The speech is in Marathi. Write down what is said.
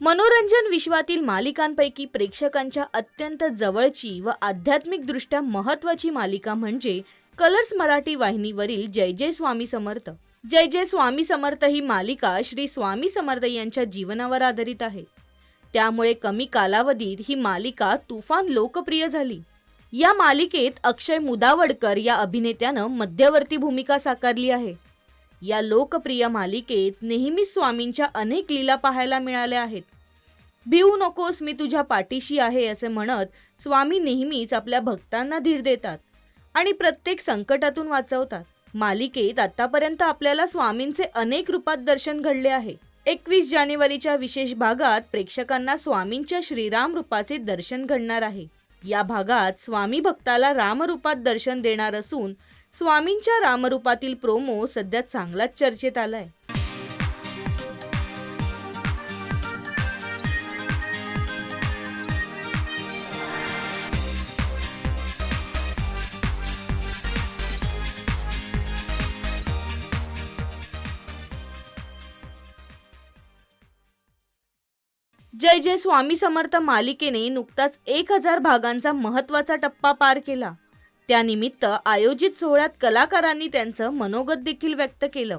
मनोरंजन विश्वातील मालिकांपैकी प्रेक्षकांच्या अत्यंत जवळची व आध्यात्मिकदृष्ट्या महत्त्वाची मालिका म्हणजे कलर्स मराठी वाहिनीवरील जय जय स्वामी समर्थ. जय जय स्वामी समर्थ ही मालिका श्री स्वामी समर्थ यांच्या जीवनावर आधारित आहे. त्यामुळे कमी कालावधीत ही मालिका तुफान लोकप्रिय झाली. या मालिकेत अक्षय मुदावडकर या अभिनेत्यानं मध्यवर्ती भूमिका साकारली आहे. या लोकप्रिय मालिकेत नेहमीच स्वामींच्या अनेक लीला पाहायला मिळाल्या आहेत. भिवू नकोस मी तुझ्या पाठीशी आहे असे म्हणत स्वामी नेहमीच आपल्या भक्तांना धीर देतात आणि प्रत्येक संकटातून वाचवतात. मालिकेत आतापर्यंत आपल्याला स्वामींचे अनेक रूपात दर्शन घडले आहे. एकवीस जानेवारीच्या विशेष भागात प्रेक्षकांना स्वामींच्या श्रीराम रूपाचे दर्शन घडणार आहे. या भागात स्वामी भक्ताला रामरूपात दर्शन देणार असून स्वामींच्या रामरूपातील प्रोमो सध्या चांगलाच चर्चेत आलाय. जय जय स्वामी समर्थ मालिकेने नुकताच एक हजार भागांचा महत्त्वाचा टप्पा पार केला. त्यानिमित्त आयोजित सोहळ्यात कलाकारांनी त्यांचं मनोगत देखील व्यक्त केलं.